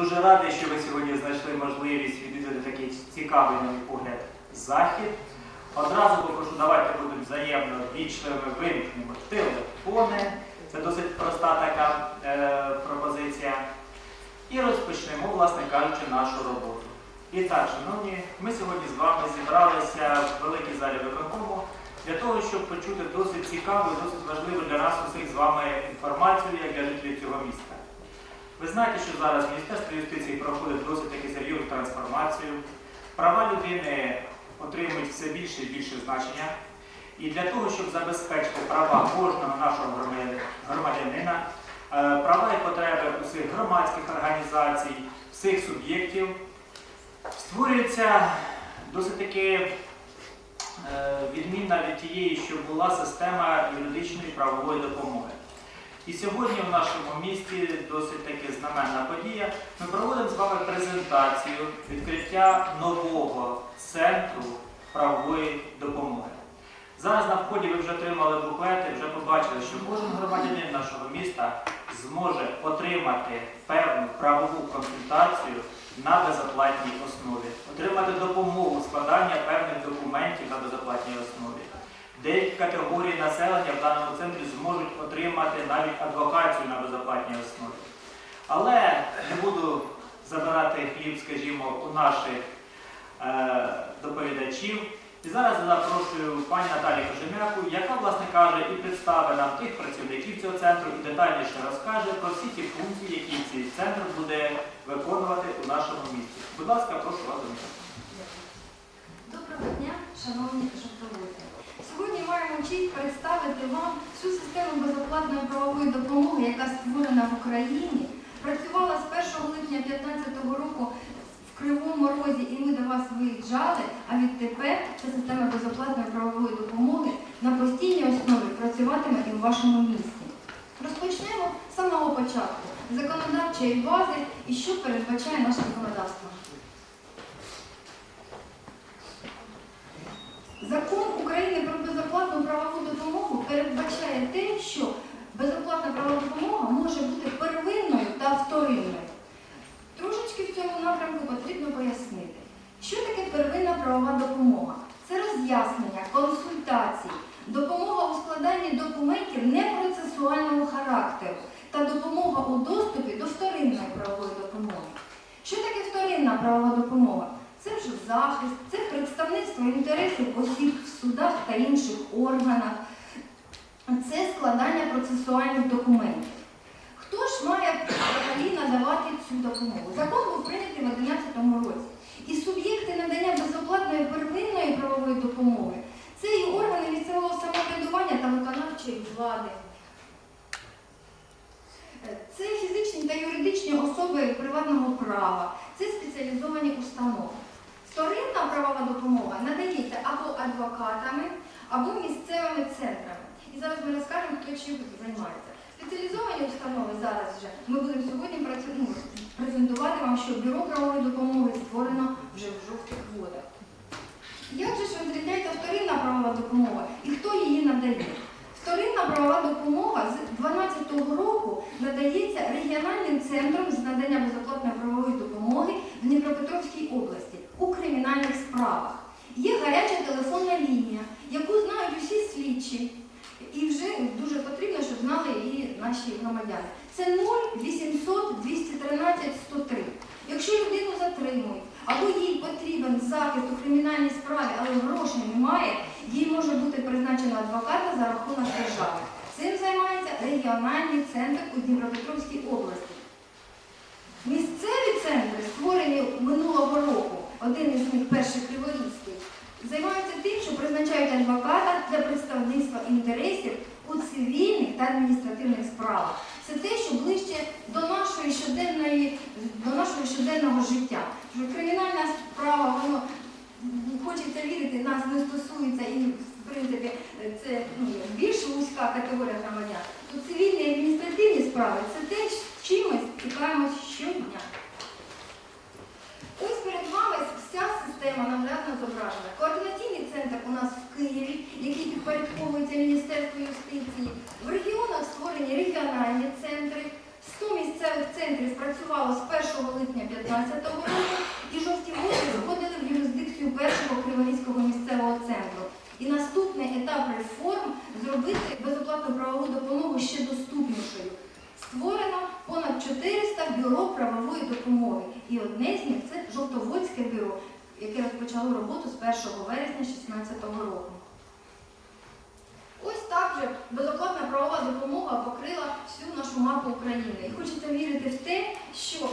Дуже радий, що ви сьогодні знайшли можливість відвідати такий цікавий, на мій погляд, захід. Одразу попрошу, давайте будемо взаємно вічливими, вимкнемо телефони. Це досить проста така е, пропозиція. І розпочнемо, власне кажучи, нашу роботу. І так, шановні, ми сьогодні з вами зібралися в великій залі виконкому для того, щоб почути досить цікаву і досить важливу для нас усіх з вами інформацію, як для жителів цього міста. Ви знаєте, що зараз Міністерство юстиції проходить досить таки серйозну трансформацію. Права людини отримують все більше і більше значення. І для того, щоб забезпечити права кожного нашого громадянина, е, права і потреби усіх громадських організацій, всіх суб'єктів, створюється досить таки е, відмінна від тієї, що була система юридичної правової допомоги. І сьогодні в нашому місті досить таки знаменна подія. Ми проводимо з вами презентацію відкриття нового центру правової допомоги. Зараз на вході ви вже отримали буклети, вже побачили, що кожен громадянин нашого міста зможе отримати певну правову консультацію на безоплатній основі, отримати допомогу складання певних документів на безоплатній основі. Деякі категорії населення в даному центрі зможуть отримати навіть адвокацію на безоплатній основі. Але не буду забирати хліб, скажімо, у наших е, доповідачів. І зараз запрошую пані Наталію Кожем'яку, яка, власне каже, і представить нам тих працівників цього центру і детальніше розкаже про всі ті функції, які цей центр буде виконувати у нашому місті. Будь ласка, прошу вас до. Доброго дня, шановні журналісти. Сьогодні маємо честь представити вам всю систему безоплатної правової допомоги, яка створена в Україні. Працювала з 1 липня 2015 року в Кривому Розі і ми до вас виїжджали, а відтепер ця система безоплатної правової допомоги на постійній основі працюватиме і в вашому місті. Розпочнемо з самого початку законодавчої бази і що передбачає наше законодавство. Закон правову допомогу передбачає те, що безоплатна правова допомога може бути первинною та вторинною. Трошечки в цьому напрямку потрібно пояснити, що таке первинна правова допомога. Це роз'яснення, консультації, допомога у складанні документів непроцесуального характеру та допомога у доступі до вторинної правової допомоги. Що таке вторинна правова допомога? Це вже захист, це представництво інтересів осіб в судах та інших органах, це складання процесуальних документів. Хто ж має взагалі надавати цю допомогу? Закон був прийнятий в 2011 році. І суб'єкти надання безоплатної первинної правової допомоги це і органи місцевого самоврядування та виконавчої влади. Це фізичні та юридичні особи приватного права, це спеціалізовані установи. Вторинна правова допомога надається або адвокатами, або місцевими центрами. І зараз ми розкажемо, хто чим займається. Спеціалізовані установи зараз вже ми будемо сьогодні ну, презентувати вам, що бюро правової допомоги створено вже в жовтих водах. Як же ж розрізняється вторинна правова допомога і хто її надає? Вторинна правова допомога з 2012 року надається регіональним центром з надання безоплатної правової допомоги в Дніпропетровській області у кримінальних справах. Є гаряча телефонна лінія, яку знають усі слідчі. І вже дуже потрібно, щоб знали її наші громадяни. Це 0800 213 103. Якщо людину затримують, або їй потрібен захист у кримінальній справі, але грошей немає, їй може бути призначено адвоката за рахунок держави. Цим займається регіональний центр у Дніпропетровській області. Місцеві центри, створені минулого року, один із них перший Криворізький, займаються тим, що призначають адвоката для представництва інтересів у цивільних та адміністративних справах. Це те, що ближче до нашої щоденної, до нашого щоденного життя. Кримінальна справа, воно хочеться вірити, нас не стосується і в принципі це ну, більш вузька категорія громадян. То цивільні і адміністративні справи це те, з чим ми стикаємось щодня. Ось перед вами вся система наглядно зображена. Координаційний центр у нас в Києві, який підпорядковується Міністерству юстиції. В регіонах створені регіональні центри. 100 місцевих центрів спрацювало з 1 липня 2015 року, і жовті води входили в юрисдикцію першого Криворізького місцевого центру. І наступний етап реформ зробити безоплатну правову ще доступнішою. Створено понад 400 бюро правової допомоги. І одне з них це Жовтоводське бюро, яке розпочало роботу з 1 вересня 2016 року. Ось так же безоплатна правова допомога покрила всю нашу мапу України. І хочеться вірити в те, що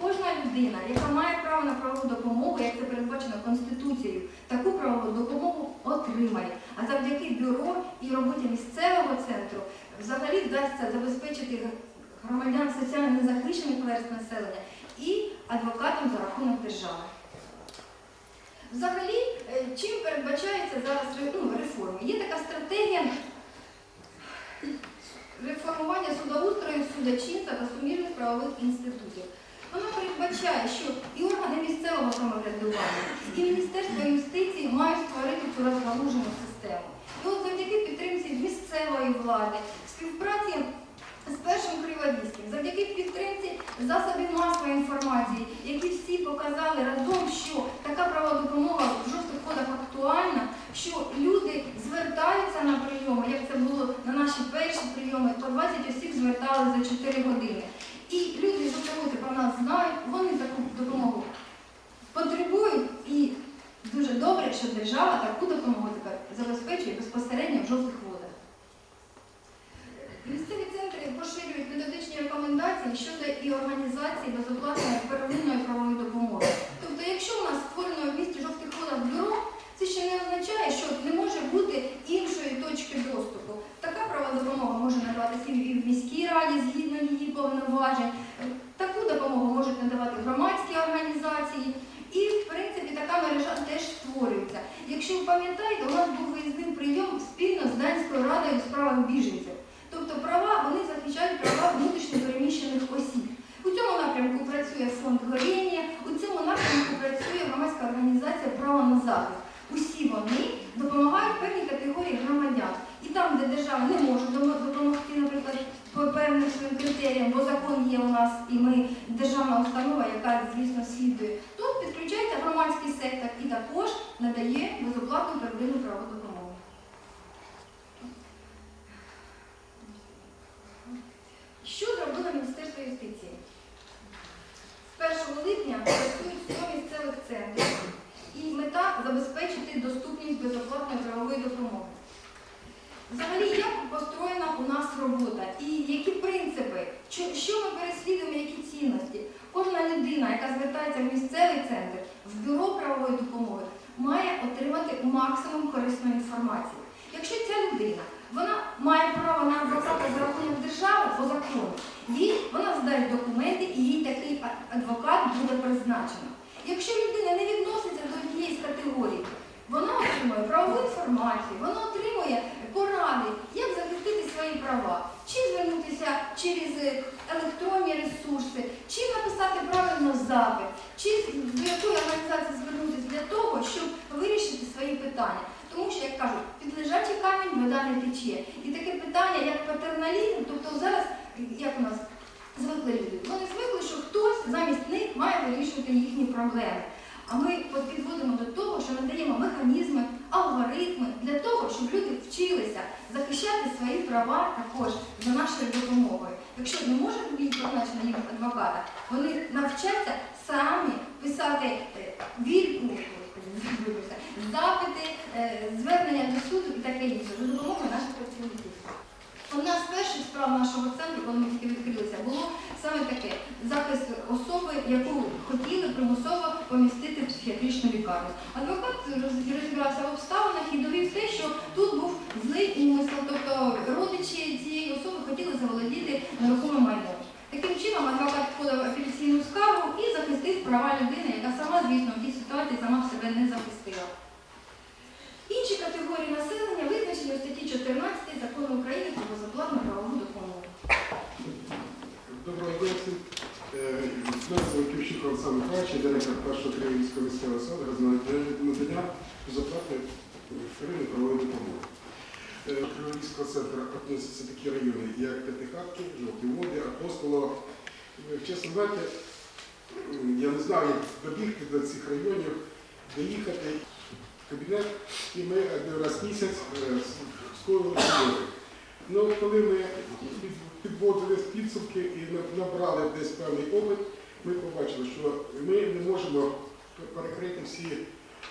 кожна людина, яка має право на правову допомогу, як це передбачено Конституцією, таку правову допомогу отримає. А завдяки бюро і роботі місцевого центру взагалі вдасться забезпечити громадян соціально незахищених верст населення і адвокатам за рахунок держави. Взагалі, е, чим передбачається зараз ну, реформи? Є така стратегія реформування судоустрою, судочинства та суміжних правових інститутів. Вона передбачає, що і органи місцевого самоврядування, і Міністерство юстиції мають створити цю розгалужену систему. І от завдяки підтримці місцевої влади, співпраці з першим Криворізьким, завдяки підтримці засобів масової інформації, які всі показали разом, що така права допомога в жовтих ходах актуальна, що люди звертаються на прийоми, як це було на наші перші прийоми, по 20 осіб звертали за 4 години. І люди з жовтих про нас знають, вони таку допомогу потребують і дуже добре, що держава таку допомогу забезпечує безпосередньо в жовтих водах. Місцеві центри поширюють методичні рекомендації щодо і організації безоплатної первинної правової допомоги. Тобто, якщо у нас створено в місті жовтих водах бюро, це ще не означає, що не може бути іншої точки доступу. Така права допомога може надаватися і в міській раді згідно її повноважень. Таку допомогу можуть надавати громадські організації. І, в принципі, така мережа теж створюється. Якщо ви пам'ятаєте, у нас був виїзний прийом спільно з Данською радою у справах біженців. Тобто права, вони захищають права внутрішньопереміщених осіб. У цьому напрямку працює фонд горіння, у цьому напрямку працює громадська організація Право на захист. Усі вони допомагають певній категорії громадян. І там, де держава не може допомогти, наприклад, по певним своїм критеріям, бо закон є у нас, і ми державна установа, яка, звісно, слідує, тут підключається громадський сектор і також надає безоплатну первинну правову допомогу. Що зробило Міністерство юстиції? З 1 липня працюють 100 місцевих центрів. І мета забезпечити доступність безоплатної правової допомоги. Взагалі, як построєна у нас робота і які принципи, що ми переслідуємо, які цінності. Кожна людина, яка звертається в місцевий центр, в бюро правової допомоги, має отримати максимум корисної інформації. Якщо ця людина вона має право на адвоката за рахунок держави по закону, їй вона здасть документи і їй такий адвокат буде призначено. Якщо людина не відноситься до однієї з категорій, вона отримує правову інформацію, вона отримує поради, як захистити свої права, чи звернутися через е, електронні ресурси, чи написати правильно запит, чи до якої організації звернутися для того, щоб вирішити свої питання. Тому що, як кажуть, під лежачий камінь вода не тече. І таке питання, як патерналізм, тобто зараз, як у нас звикли люди, вони звикли, що хтось замість них має вирішувати їхні проблеми. А ми підводимо до того, що надаємо механізми, алгоритми для того, щоб люди вчилися захищати свої права також за нашою допомогою. Якщо не може бути призначено їм адвоката, вони навчаться самі писати е, вільку, запити, е, звернення до суду і таке інше за допомогою наших працівників. Одна з перших справ нашого центру, коли ми тільки відкрилися, було саме таке захист особи, яку хотіли примусово помістити в психіатричну лікарню. Адвокат розібрався в обставинах і довів те, що тут був злий умисел, тобто родичі цієї особи хотіли заволодіти нерухомим майном. Таким чином адвокат подав апеляційну скаргу і захистив права людини, яка сама, звісно, в тій ситуації сама себе не захистила. Інші категорії населення визначені у статті 14 закону України про безоплатну правову допомогу. Доброго дня всім. Ківчук Олександр Михайлович, директор першого Київського місцевого саду надання безоплатної первинної правової допомоги. Е, До Криворізького центру відносяться такі райони, як П'ятихатки, Жовті Води, Апостолово. Е, Чесно знаєте, я не знав, як добігти до цих районів, доїхати в кабінет, і ми один раз в місяць е, скоїли. Ну, коли ми підводили підсумки і набрали десь певний опит, ми побачили, що ми не можемо перекрити всі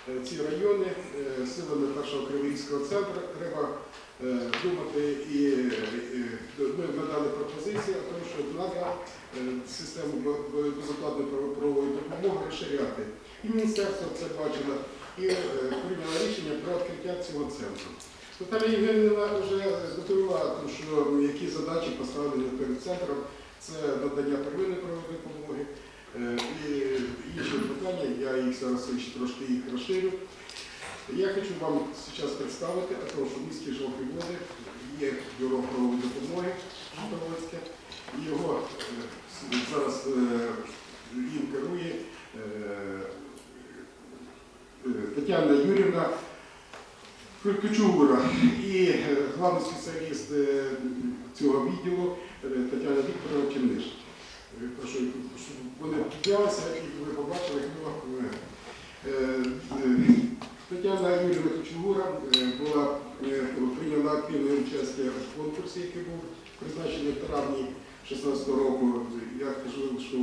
е, ці райони е, силами нашого Криворізького центру. Треба думати і ми надали пропозиції, тому, що треба систему безоплатної правової допомоги розширяти. І міністерство це бачило і е, прийняло рішення про відкриття цього центру. Наталія Євгенівна вже тому що які задачі поставлені перед центром, це надання первинної правової допомоги. Е, І інші питання, я їх зараз трошки їх розширю. Я хочу вам зараз представити, а то, що в місті Жовті Води є бюро правової допомоги Житомирське. Його е, зараз е, їм керує е, е, Тетяна Юрівна Кучугура і е, главний спеціаліст е, цього відділу е, Тетяна Вікторовна щоб вони піднялися і ви побачили, Тетяна Юрівна Кучугура була прийняла активне участь в конкурсі, який був призначений в травні 2016 року. Я кажу, що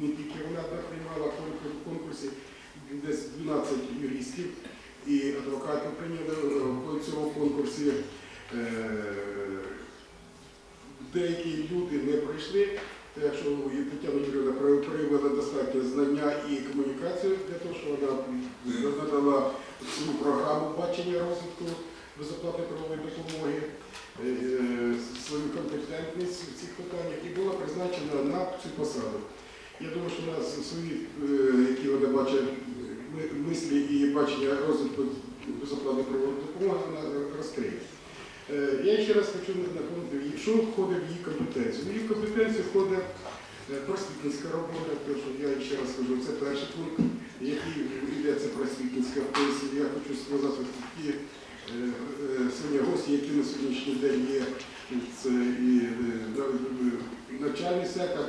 не тільки вона приймала в конкурсі, десь 12 юристів і адвокатів прийняли по цьому конкурсі. Е, Деякі люди не пройшли, якщо Тетяна Юрійовна проявила достатньо знання і комунікацію для того, що вона надала свою програму бачення розвитку безоплатної правової допомоги, е, е, свою компетентність в цих питаннях і була призначена на цю посаду. Я думаю, що у нас свої, які вона бачить, ми- мислі і бачення розвитку безоплатної правової допомоги, вона розкриє. Е, Я ще раз хочу напомнити, їй, що входить в її компетенцію. В її компетенцію входить е, просвітницька робота, тому що я ще раз кажу, це перший пункт, який йдеться просвітницька. Тобто я хочу сказати, що ті е, сьогодні гості, які на сьогоднішній день є, це і навчальний сектор,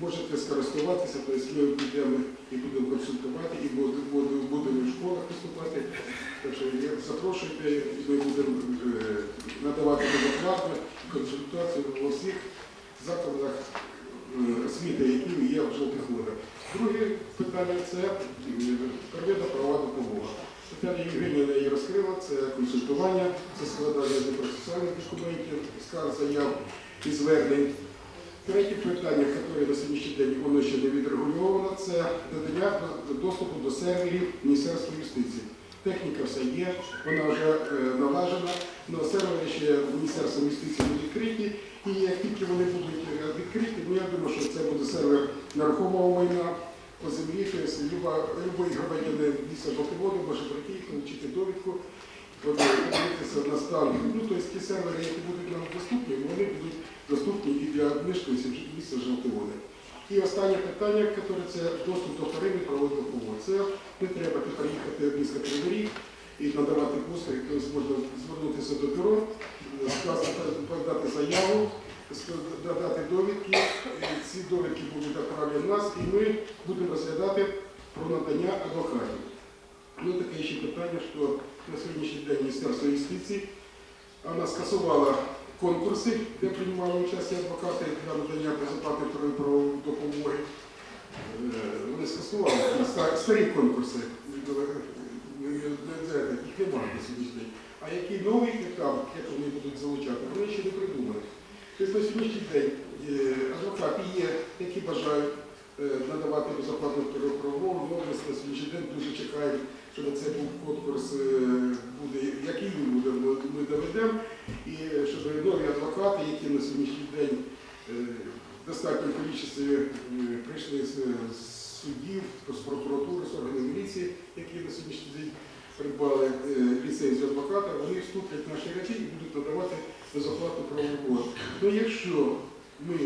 можете скористуватися, тобто ми підемо і будемо консультувати, і будемо, в школах виступати. Так що запрошуйте, і ми будемо е, надавати безоплатно консультацію у всіх закладах е, освіти, які є в жовтих водах. Друге питання це е, первинна правова допомога. Тетяна Євгенівна її розкрила, це консультування, це складання процесуальних документів, скарг заяв і звернень. Третє питання, яке на сьогоднішній день воно ще не відрегульовано, це надання доступу до серверів Міністерства юстиції. Техніка все є, вона вже е, налажена, але сервери ще Міністерства юстиції будуть відкриті. І як тільки вони будуть е, відкриті, ну я думаю, що це буде сервер нерухомого майна по землі, тобто любий громадянин міста Жовтоводу може прийти отримати довідку, от, е, подивитися на стан. Ну, тобто ті сервери, які будуть нам доступні, вони будуть доступні і для мешканців міста Жовтоводи. І останнє питання, яке це доступ до первинної правової допомоги. Це не треба приїхати місто Кривий і надавати послуги, тобто можна звернутися до бюро, подати заяву, надати довідки, і ці довідки будуть направлені в нас, і ми будемо розглядати про надання адвокатів. Ну, таке ще питання, що на сьогоднішній день Міністерство юстиції вона скасувала конкурси, де приймали участь адвокати для надання безоплатної правової допомоги. Е, Вони скасували старі конкурси, е, е, їх немає на сьогоднішній день. А який новий етап, як вони будуть залучати, вони ще не придумали. Тобто на сьогоднішній день е, адвокати є, які бажають е, надавати безоплатну правову, але на сьогоднішній день дуже чекають, що цей конкурс е, буде, який він буде, ми доведемо. І щоб нові адвокати, які на сьогоднішній день е, в достатньому кількості е, прийшли з судів, з прокуратури, з органів міліції, які на сьогоднішній день придбали е, ліцензію адвоката, вони вступлять в наші речі і будуть надавати безоплатну правову. Ну якщо ми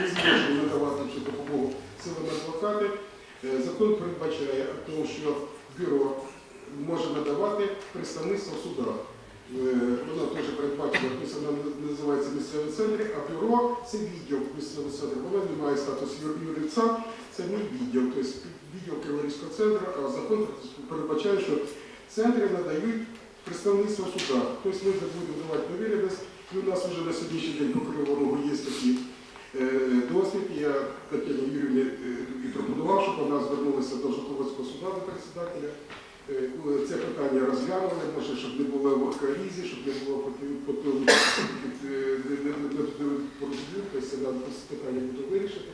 не зможемо надавати допомогу силами адвокати, е, закон передбачає, тому що бюро може надавати представництво в судах. Е, теж передбачена, написано, називається місцевий центр, а бюро це відділ місцевого центру. Вона не має статус юр- це не відділ, тобто відділ Криворізького центру, а закон передбачає, що центри надають представництво в судах. Тобто ми будемо давати довіреність, і у нас вже на сьогоднішній день по Кривому є такі досвід. Я Тетяні Юрівні е, і пропонував, щоб вона звернулася до Житомирського суду до председателя. Е, Це питання розглянули, може, щоб не було в колізі, щоб не було потім питання буде вирішити.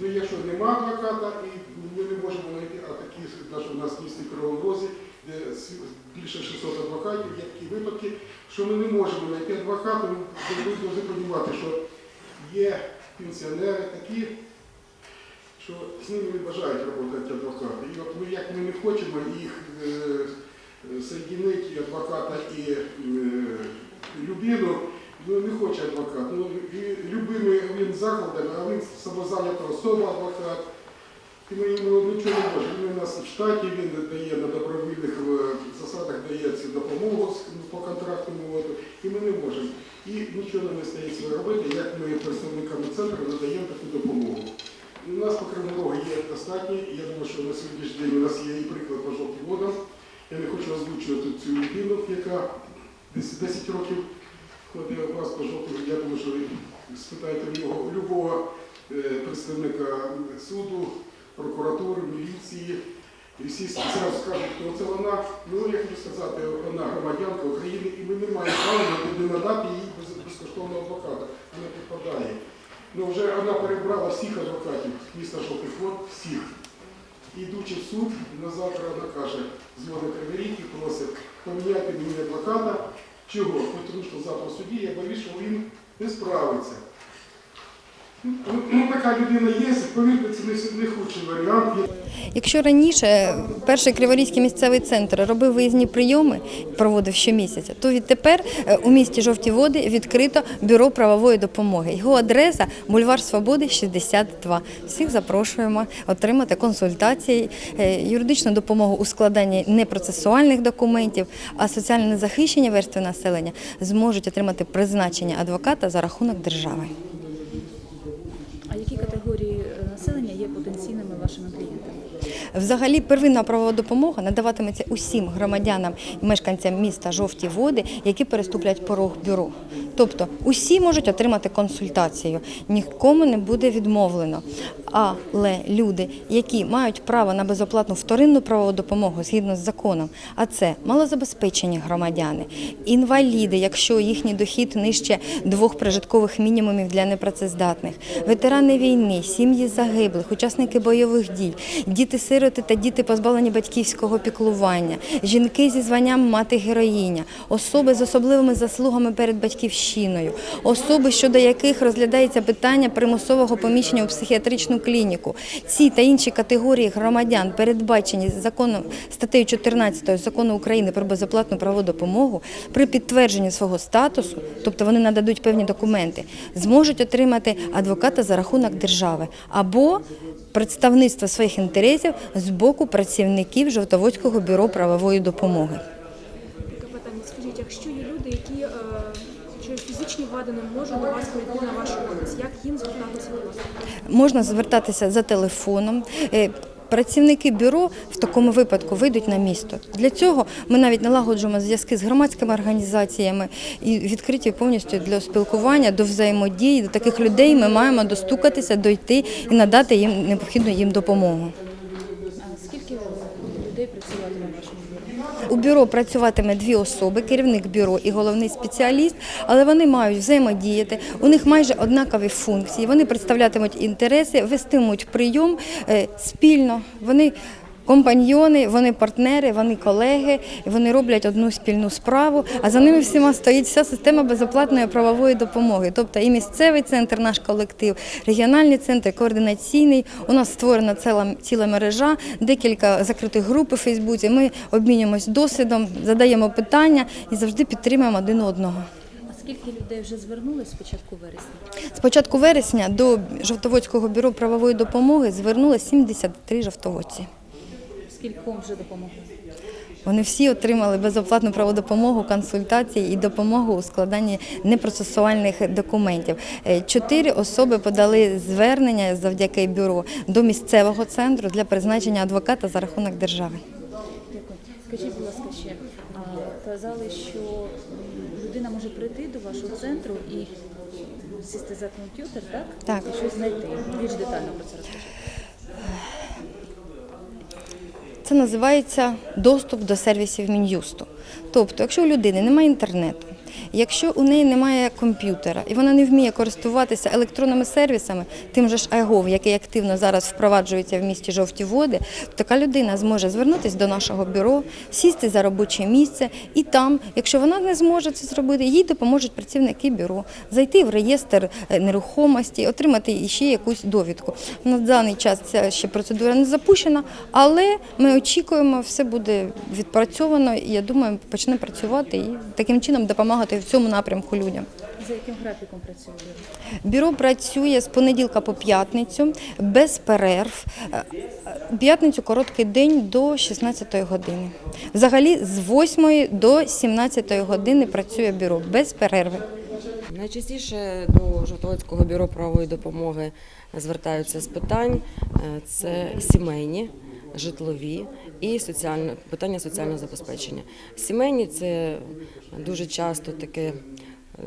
Ну, якщо нема адвоката і ми не можемо знайти, а такі, навіть у нас в місті Кривому де більше 600 адвокатів, є такі випадки, що ми не можемо знайти адвоката, ми повинні розуміти, що є пенсіонери такі, що з ними не бажають працювати адвокати. І от ми як ми не хочемо їх е, соєдинити і адвоката і е, людину, ну не хоче адвокат. Ну, любими він закладами, а він самозайнята особа адвокат. І ми йому нічого не можемо. Він у нас в штаті, він дає на добровільних е, засадах дається допомогу по контрактному і ми не можемо. І нічого нам не стається робити, як ми представникам центру надаємо таку допомогу. У нас по Кривому є достатньо. Я думаю, що на сьогоднішній день у нас є і приклад по жовтим водам. Я не хочу озвучувати цю людину, яка десь 10 років ходить у вас по жовтим. Я думаю, що ви спитаєте в нього любого е, представника суду, прокуратури, міліції. І всі зразу скажуть, хто це вона. Ну, я хочу сказати, вона громадянка України, і ми не маємо права не надати їй безкоштовного адвоката. Вона підпадає. Ну, вже вона перебрала всіх адвокатів міста Жовтих Вод, всіх. І йдучи в суд, на завтра вона каже, дзвонить Криворік і просить поміняти мені адвоката. Чого? Тому що завтра в суді я боюсь, що він не справиться. Ну, ну, така людина є, повірте, це не, худший варіант. Якщо раніше перший Криворізький місцевий центр робив виїзні прийоми, проводив щомісяця, то відтепер е, у місті Жовті Води відкрито бюро правової допомоги. Його адреса бульвар Свободи 62. Всіх запрошуємо отримати консультації, е, юридичну допомогу у складанні непроцесуальних документів, а соціально незахищені верстви населення зможуть отримати призначення адвоката за рахунок держави. А які категорії е, населення є потенційними вашими клієнтами? Взагалі, первинна правова допомога надаватиметься усім громадянам і мешканцям міста жовті води, які переступлять порог бюро. Тобто усі можуть отримати консультацію, нікому не буде відмовлено. Але люди, які мають право на безоплатну вторинну правову допомогу згідно з законом, а це малозабезпечені громадяни, інваліди, якщо їхній дохід нижче двох прожиткових мінімумів для непрацездатних, ветерани війни, сім'ї загиблих, учасники бойових дій, діти-сироти та діти позбавлені батьківського піклування, жінки зі званням мати героїня, особи з особливими заслугами перед батьківщиною, особи, щодо яких розглядається питання примусового поміщення у психіатричну клініку. Ці та інші категорії громадян, передбачені законом статтею 14 закону України про безоплатну правову допомогу, при підтвердженні свого статусу, тобто вони нададуть певні документи, зможуть отримати адвоката за рахунок держави або представництво своїх інтересів з боку працівників Жовтоводського бюро правової допомоги. Таке питання. Скажіть, якщо є люди, які е, через фізичні вади не можуть до вас прийти на ваш офіс, як їм звертатися до вас? Можна звертатися за телефоном. Е, Працівники бюро в такому випадку вийдуть на місто. Для цього ми навіть налагоджуємо зв'язки з громадськими організаціями і відкриті повністю для спілкування, до взаємодії. До таких людей ми маємо достукатися, дойти і надати їм необхідну їм допомогу. У бюро працюватиме дві особи, керівник бюро і головний спеціаліст, але вони мають взаємодіяти. У них майже однакові функції. Вони представлятимуть інтереси, вестимуть прийом е, спільно. Вони компаньйони, вони партнери, вони колеги, вони роблять одну спільну справу. А за ними всіма стоїть вся система безоплатної правової допомоги. Тобто і місцевий центр, наш колектив, регіональний центр, координаційний. У нас створена ціла, ціла мережа, декілька закритих груп у Фейсбуці. Ми обмінюємось досвідом, задаємо питання і завжди підтримуємо один одного. Скільки людей вже звернулись з початку вересня? З початку вересня до Жовтоводського бюро правової допомоги звернулося 73 жовтоводці. Скільком вже допомогли? Вони всі отримали безоплатну праводопомогу, консультації і допомогу у складанні непроцесуальних документів. Е, Чотири особи подали звернення завдяки бюро до місцевого центру для призначення адвоката за рахунок держави. Дякую. Скажіть, будь ласка, ще казали, що людина може прийти до вашого центру і сісти за комп'ютер, так? Так. І щось знайти. Більш детально про це розкажіть. Це називається доступ до сервісів Мін'юсту. Тобто, якщо у людини немає інтернету, якщо у неї немає комп'ютера і вона не вміє користуватися електронними сервісами, тим же ж АйГОВ, який активно зараз впроваджується в місті жовті води, то така людина зможе звернутися до нашого бюро, сісти за робоче місце, і там, якщо вона не зможе це зробити, їй допоможуть працівники бюро зайти в реєстр е, нерухомості, отримати ще якусь довідку. На даний час ця ще процедура не запущена, але ми очікуємо, все буде відпрацьовано, і я думаю, почне працювати і таким чином допомагати в цьому напрямку людям. За яким графіком працює бюро? Бюро працює з понеділка по п'ятницю без перерв. Е, е, П'ятницю короткий день до 16-ї години. Взагалі з 8 до 17 години працює бюро без перерви. Найчастіше до Жовтоводського бюро правової допомоги звертаються з питань: Е, це сімейні, житлові і соціальне питання соціального забезпечення. Сімейні це дуже часто таке. е,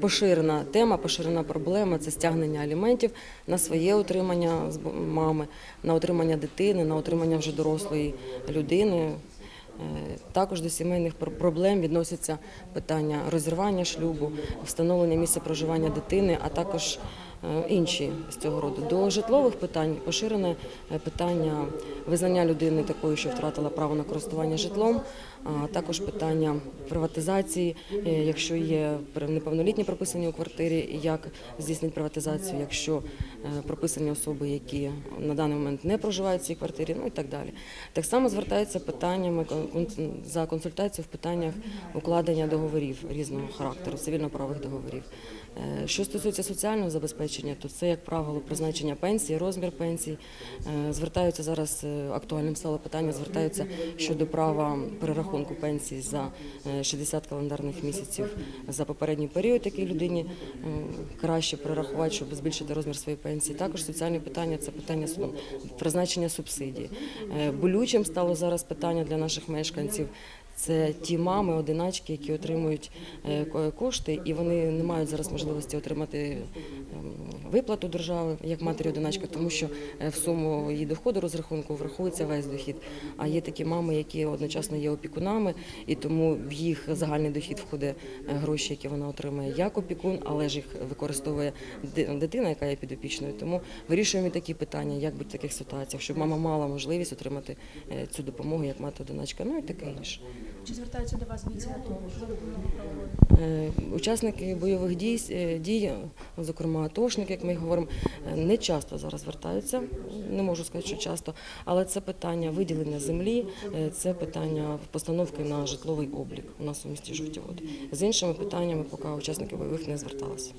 Поширена тема, поширена проблема це стягнення аліментів на своє утримання з мами, на утримання дитини, на утримання вже дорослої людини. Е, Також до сімейних пр- проблем відносяться питання розірвання шлюбу, встановлення місця проживання дитини, а також інші з цього роду. До житлових питань поширене е, питання визнання людини такою, що втратила право на користування житлом, а також питання приватизації, е, якщо є неповнолітні прописані у квартирі, як здійснити приватизацію, якщо е, прописані особи, які на даний момент не проживають в цій квартирі, ну і так далі. Так само звертаються питаннями за консультацією в питаннях укладення договорів різного характеру, цивільно-правових договорів. Е, Що стосується соціального забезпечення, то це, як правило, призначення пенсії, розмір пенсій. Е, Звертаються зараз е, актуальним стало питання, звертаються щодо права перерахунку пенсії за е, 60 календарних місяців за попередній період, який людині е, краще перерахувати, щоб збільшити розмір своєї пенсії. Також соціальні питання це питання призначення субсидій. Е, Болючим стало зараз питання для наших мешканців. Це ті мами, одиначки, які отримують е, кошти, і вони не мають зараз можливості отримати ем, виплату держави як матері одиначка, тому що е, в суму її доходу розрахунку враховується весь дохід. А є такі мами, які одночасно є опікунами, і тому в їх загальний дохід входить е, гроші, які вона отримує як опікун, але ж їх використовує дитина, яка є підопічною. Тому вирішуємо і такі питання, як бути в таких ситуаціях, щоб мама мала можливість отримати е, цю допомогу як мати одиначка, ну і таке інше. Чи звертаються до вас бійці АТО Учасники бойових дій, дій, зокрема атошники, ми говоримо, е, не часто зараз звертаються. Не можу сказати, що часто, але це питання виділення землі, е, це питання постановки на житловий облік у нас у місті Жовті Води. З іншими питаннями, поки учасники бойових не зверталися.